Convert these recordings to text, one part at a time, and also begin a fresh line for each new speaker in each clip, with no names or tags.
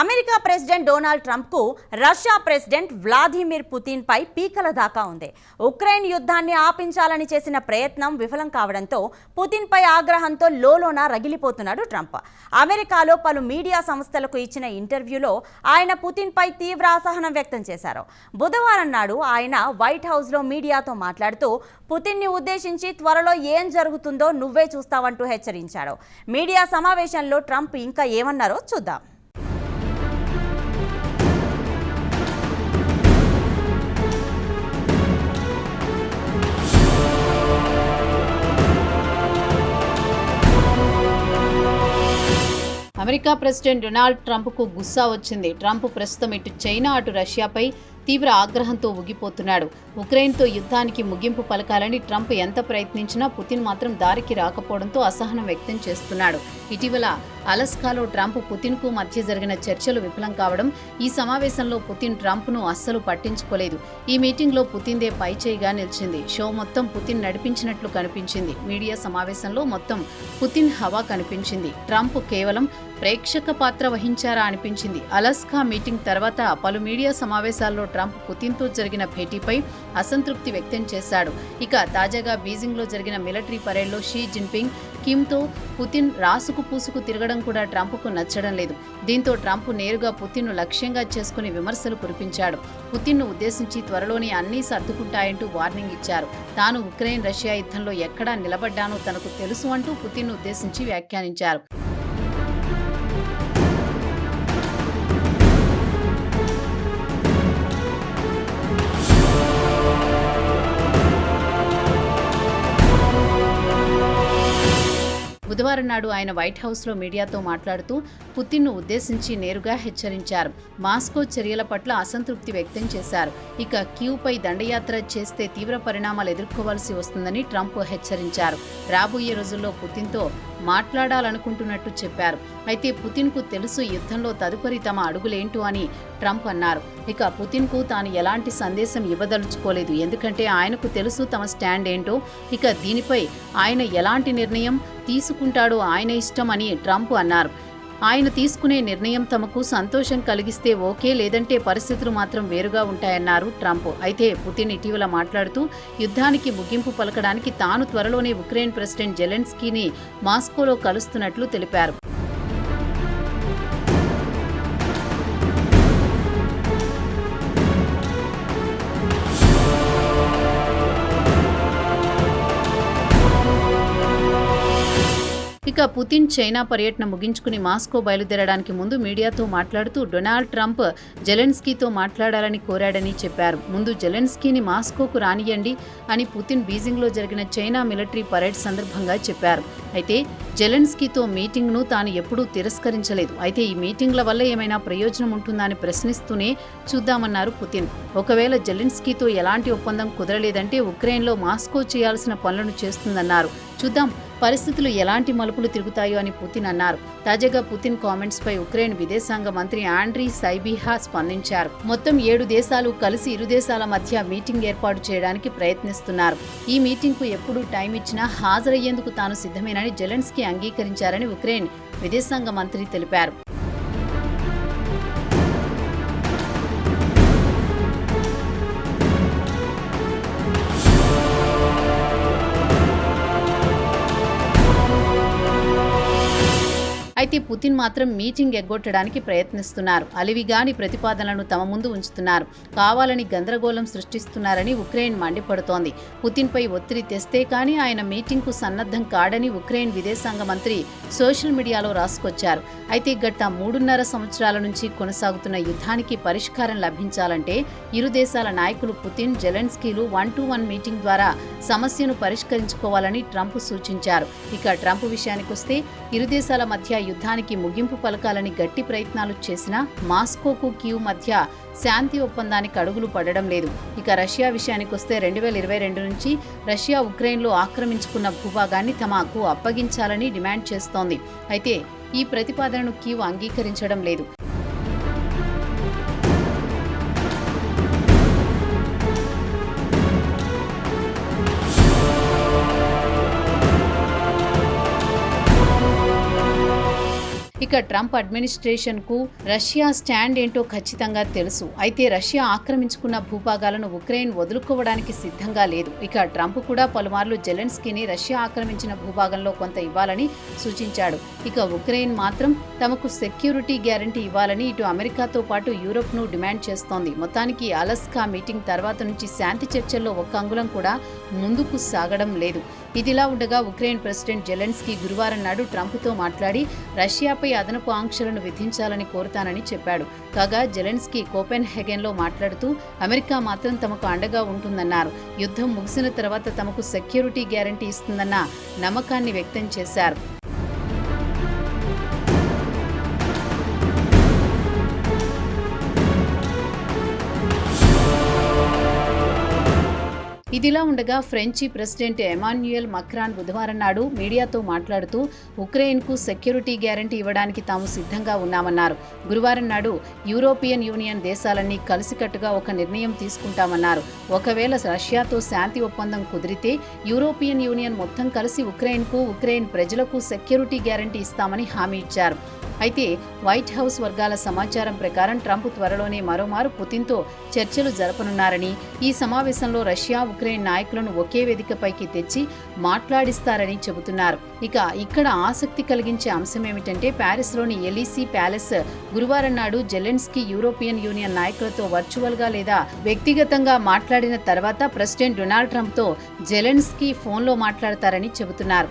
America president Donald ట్రంప్కు Russia president Vladimir పుతిన్పై పీకల దాకా ఉంది. ఉక్రెయిన్ యుద్ధాన్ని ఆపించాలని చేసిన ప్రయత్నం విఫలం కావడంతో పుతిన్పై ఆగ్రహంతో లోలోన రగిలిపోతున్నాడు ట్రంప్. అమెరికాలో పలు మీడియా సంస్థలకు ఇచ్చిన ఇంటర్వ్యూలో ఆయన పుతిన్పై తీవ్ర అసహనం వ్యక్తం చేశారు. బుధవారం నాడు ఆయన వైట్ హౌస్లో మీడియాతో మాట్లాడుతూ పుతిన్ని ఉద్దేశించి త్వరలో ఏం జరుగుతుందో నువ్వే చూస్తావంటూ హెచ్చరించాడు మీడియా సమావేశంలో ట్రంప్ ఇంకా ఏమన్నారో చూద్దాం.
అమెరికా ప్రెసిడెంట్ డొనాల్డ్ ట్రంప్కు గుస్సా వచ్చింది. ట్రంప్ ప్రస్తుతం ఇటు చైనా అటు రష్యాపై తీవ్ర ఆగ్రహంతో ఊగిపోతున్నాడు. ఉక్రెయిన్తో యుద్ధానికి ముగింపు పలకాలని ట్రంప్ ఎంత ప్రయత్నించినా పుతిన్ మాత్రం దారికి రాకపోవడంతో అసహనం వ్యక్తం చేస్తున్నాడు. ఇటీవల అలస్కాలో ట్రంప్ పుతిన్కు మధ్య జరిగిన చర్చలు విఫలం కావడం ఈ సమావేశంలో పుతిన్ ట్రంప్ను అస్సలు పట్టించుకోలేదు. ఈ మీటింగ్లో పుతిన్దే పైచేయిగా నిలిచింది. షో మొత్తం పుతిన్ నడిపించినట్లు కనిపించింది. మీడియా సమావేశంలో మొత్తం పుతిన్ హవా కనిపించింది. ట్రంప్ కేవలం ప్రేక్షక పాత్ర వహించారా అనిపించింది. అలస్కా మీటింగ్ తర్వాత పలు మీడియా సమావేశాల్లో ట్రంప్ పుతిన్తో జరిగిన భేటీపై అసంతృప్తి వ్యక్తం చేశాడు. ఇక తాజాగా బీజింగ్లో జరిగిన మిలిటరీ పరేడ్లో షీ జిన్పింగ్ కిమ్తో పుతిన్ రాసుకు పూసుకు తిరగడం కూడా ట్రంప్కు నచ్చడం లేదు. దీంతో ట్రంప్ నేరుగా పుతిన్ను లక్ష్యంగా చేసుకుని విమర్శలు కురిపించాడు. పుతిన్ను ఉద్దేశించి త్వరలోనే అన్నీ సర్దుకుంటాయంటూ వార్నింగ్ ఇచ్చారు. తాను ఉక్రెయిన్ రష్యా యుద్ధంలో ఎక్కడా నిలబడ్డానో తనకు తెలుసు అంటూ పుతిన్ను ఉద్దేశించి వ్యాఖ్యానించారు. బుధవారం నాడు ఆయన వైట్ హౌస్లో మీడియాతో మాట్లాడుతూ పుతిన్ను ఉద్దేశించి నేరుగా హెచ్చరించారు. మాస్కో చర్యల పట్ల అసంతృప్తి వ్యక్తం చేశారు. ఇక క్యూపై దండయాత్ర చేస్తే తీవ్ర పరిణామాలు ఎదుర్కోవాల్సి వస్తుందని ట్రంప్ హెచ్చరించారు. రాబోయే రోజుల్లో పుతిన్తో మాట్లాడాలనుకుంటున్నట్టు చెప్పారు. అయితే పుతిన్కు తెలుసు యుద్ధంలో తదుపరి తమ అడుగులేంటో అని ట్రంప్ అన్నారు. ఇక పుతిన్కు తాను ఎలాంటి సందేశం ఇవ్వదలుచుకోలేదు. ఎందుకంటే ఆయనకు తెలుసు తమ స్టాండ్ ఏంటో. ఇక దీనిపై ఆయన ఎలాంటి నిర్ణయం తీసుకుంటాడో ఆయన ఇష్టం అని ట్రంప్ అన్నారు. ఆయన తీసుకునే నిర్ణయం తమకు సంతోషం కలిగిస్తే ఓకే లేదంటే పరిస్థితులు మాత్రం వేరుగా ఉంటాయన్నారు ట్రంప్. అయితే పుతిన్ ఇటీవల మాట్లాడుతూ యుద్ధానికి ముగింపు పలకడానికి తాను త్వరలోనే ఉక్రెయిన్ ప్రెసిడెంట్ జెలెన్స్కీని మాస్కోలో కలుస్తున్నట్లు తెలిపారు. ఇక పుతిన్ చైనా పర్యటన ముగించుకుని మాస్కో బయలుదేరడానికి ముందు మీడియాతో మాట్లాడుతూ డొనాల్డ్ ట్రంప్ జెలెన్స్కీతో మాట్లాడాలని కోరాడని చెప్పారు. ముందు జెలెన్స్కీని మాస్కోకు రానియండి అని పుతిన్ బీజింగ్లో జరిగిన చైనా మిలిటరీ పరేడ్ సందర్భంగా చెప్పారు. అయితే జెలెన్స్కీతో మీటింగ్ను తాను ఎప్పుడూ తిరస్కరించలేదు. అయితే ఈ మీటింగ్ల వల్ల ఏమైనా ప్రయోజనం ఉంటుందా అని ప్రశ్నిస్తూనే చూద్దామన్నారు పుతిన్. ఒకవేళ జెలెన్స్కీతో ఎలాంటి ఒప్పందం కుదరలేదంటే ఉక్రెయిన్లో మాస్కో చేయాల్సిన పనులను చేస్తుందన్నారు. చూద్దాం పరిస్థితులు ఎలాంటి మలుపులు తిరుగుతాయో అని పుతిన్ అన్నారు. తాజాగా పుతిన్ కామెంట్స్ పై ఉక్రెయిన్ విదేశాంగ మంత్రి ఆండ్రీ సైబిహా స్పందించారు. మొత్తం ఏడు దేశాలు కలిసి ఇరు దేశాల మధ్య మీటింగ్ ఏర్పాటు చేయడానికి ప్రయత్నిస్తున్నారు. ఈ మీటింగ్కు ఎప్పుడు టైం ఇచ్చినా హాజరయ్యేందుకు తాను సిద్ధమేనని జెలెన్స్కీ అంగీకరించారని ఉక్రెయిన్ విదేశాంగ మంత్రి తెలిపారు. అయితే పుతిన్ మాత్రం మీటింగ్ ఎగ్గొట్టడానికి ప్రయత్నిస్తున్నారు. అలివిగాని ప్రతిపాదనలను తమ ముందు ఉంచుతున్నారు. కావాలని గందరగోళం సృష్టిస్తున్నారని ఉక్రెయిన్ మండిపడుతోంది. పుతిన్పై ఒత్తిడి తెస్తే కానీ ఆయన మీటింగ్కు సన్నద్ధం కాడని ఉక్రెయిన్ విదేశాంగ మంత్రి సోషల్ మీడియాలో రాసుకొచ్చారు. అయితే గత మూడున్నర సంవత్సరాల నుంచి కొనసాగుతున్న యుద్ధానికి పరిష్కారం లభించాలంటే ఇరు దేశాల నాయకులు పుతిన్ జెలెన్స్కీలు వన్ టు వన్ మీటింగ్ ద్వారా సమస్యను పరిష్కరించుకోవాలని ట్రంప్ సూచించారు. ఇక ట్రంప్ విషయానికొస్తే ఇరు దేశాల మధ్య యుద్ధానికి ముగింపు పలకాలని గట్టి ప్రయత్నాలు చేసినా మాస్కోకు క్యూ మధ్య శాంతి ఒప్పందానికి అడుగులు పడడం లేదు. ఇక రష్యా విషయానికొస్తే రెండు వేల ఇరవై రెండు నుంచి రష్యా ఉక్రెయిన్లో ఆక్రమించుకున్న భూభాగాన్ని తమకు అప్పగించాలని డిమాండ్ చేస్తోంది. అయితే ఈ ప్రతిపాదనను కీవ్ అంగీకరించడం లేదు. ఇక ట్రంప్ అడ్మినిస్ట్రేషన్కు రష్యా స్టాండ్ ఏంటో ఖచ్చితంగా తెలుసు. అయితే రష్యా ఆక్రమించుకున్న భూభాగాలను ఉక్రెయిన్ వదులుకోవడానికి సిద్ధంగా లేదు. ఇక ట్రంప్ కూడా పలుమార్లు జెలెన్స్కీని రష్యా ఆక్రమించిన భూభాగంలో కొంత ఇవ్వాలని సూచించాడు. ఇక ఉక్రెయిన్ మాత్రం తమకు సెక్యూరిటీ గ్యారంటీ ఇవ్వాలని ఇటు అమెరికాతో పాటు యూరప్ను డిమాండ్ చేస్తోంది. మొత్తానికి అలస్కా మీటింగ్ తర్వాత నుంచి శాంతి చర్చల్లో ఒక్క అంగుళం కూడా ముందుకు సాగడం లేదు. ఇదిలా ఉండగా ఉక్రెయిన్ ప్రెసిడెంట్ జెలెన్స్కీ గురువారం నాడు ట్రంప్తో మాట్లాడి రష్యాపై అదనపు ఆంక్షలను విధించాలని కోరుతానని చెప్పాడు. కాగా జెలెన్స్కీ కోపెన్ హెగెన్లో మాట్లాడుతూ అమెరికా మాత్రం తమకు అండగా ఉంటుందన్నారు. యుద్ధం ముగిసిన తర్వాత తమకు సెక్యూరిటీ గ్యారంటీ ఇస్తుందన్న నమ్మకాన్ని వ్యక్తం చేశారు. ఇదిలా ఉండగా ఫ్రెంచి ప్రెసిడెంట్ ఎమాన్యుయల్ మక్రాన్ బుధవారం నాడు మీడియాతో మాట్లాడుతూ ఉక్రెయిన్కు సెక్యూరిటీ గ్యారంటీ ఇవ్వడానికి తాము సిద్ధంగా ఉన్నామన్నారు. గురువారం నాడు యూరోపియన్ యూనియన్ దేశాలన్నీ కలిసికట్టుగా ఒక నిర్ణయం తీసుకుంటామన్నారు. ఒకవేళ రష్యాతో శాంతి ఒప్పందం కుదిరితే యూరోపియన్ యూనియన్ మొత్తం కలిసి ఉక్రెయిన్కు ఉక్రెయిన్ ప్రజలకు సెక్యూరిటీ గ్యారంటీ ఇస్తామని హామీ ఇచ్చారు. అయితే వైట్ హౌస్ వర్గాల సమాచారం ప్రకారం ట్రంప్ త్వరలోనే మరోమారు పుతిన్తో చర్చలు జరపనున్నారని ఈ సమావేశంలో రష్యా ఉక్రెయిన్ నాయకులను ఒకే వేదికపైకి తెచ్చి మాట్లాడిస్తారని చెబుతున్నారు. ఇక ఇక్కడ ఆసక్తి కలిగించే అంశం ఏమిటంటే ప్యారిస్లోని ఎలీసీ ప్యాలెస్ గురువారం నాడు జెలెన్స్కీ యూరోపియన్ యూనియన్ నాయకులతో వర్చువల్గా లేదా వ్యక్తిగతంగా మాట్లాడిన తర్వాత ప్రెసిడెంట్ డొనాల్డ్ ట్రంప్తో జెలెన్స్కీ ఫోన్లో మాట్లాడతారని చెబుతున్నారు.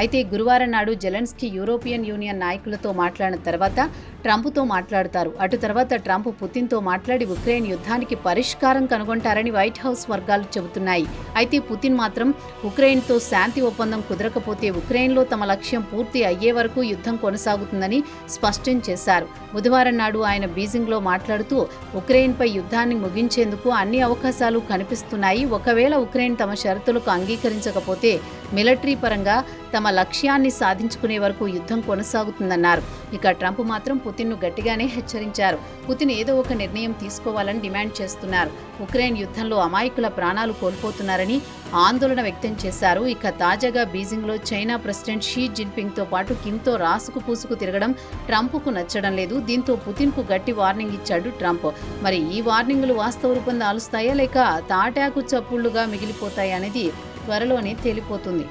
అయితే గురువారం నాడు జెలెన్స్కీ యూరోపియన్ యూనియన్ నాయకులతో మాట్లాడిన తర్వాత ట్రంప్తో మాట్లాడతారు. అటు తర్వాత ట్రంప్ పుతిన్తో మాట్లాడి ఉక్రెయిన్ యుద్ధానికి పరిష్కారం కనుగొంటారని వైట్ హౌస్ వర్గాలు చెబుతున్నాయి. అయితే పుతిన్ మాత్రం ఉక్రెయిన్తో శాంతి ఒప్పందం కుదరకపోతే ఉక్రెయిన్లో తమ లక్ష్యం పూర్తి అయ్యే వరకు యుద్ధం కొనసాగుతుందని స్పష్టం చేశారు. బుధవారం నాడు ఆయన బీజింగ్లో మాట్లాడుతూ ఉక్రెయిన్పై యుద్ధాన్ని ముగించేందుకు అన్ని అవకాశాలు కనిపిస్తున్నాయి. ఒకవేళ ఉక్రెయిన్ తమ షరతులకు అంగీకరించకపోతే మిలిటరీ పరంగా తమ లక్ష్యాన్ని సాధించుకునే వరకు యుద్ధం కొనసాగుతుందన్నారు. ఇక ట్రంప్ మాత్రం పుతిన్ను గట్టిగానే హెచ్చరించారు. పుతిన్ ఏదో ఒక నిర్ణయం తీసుకోవాలని డిమాండ్ చేస్తున్నారు. ఉక్రెయిన్ యుద్ధంలో అమాయకుల ప్రాణాలు కోల్పోతున్నారని ఆందోళన వ్యక్తం చేశారు. ఇక తాజాగా బీజింగ్లో చైనా ప్రెసిడెంట్ షీ జిన్పింగ్తో పాటు కిమ్తో రాసుకు పూసుకు తిరగడం ట్రంప్కు నచ్చడం లేదు. దీంతో పుతిన్కు గట్టి వార్నింగ్ ఇచ్చాడు ట్రంప్. మరి ఈ వార్నింగులు వాస్తవ రూపం దాలుస్తాయా లేక తాటాకు చప్పుళ్ళుగా మిగిలిపోతాయా అనేది త్వరలోనే తేలిపోతుంది.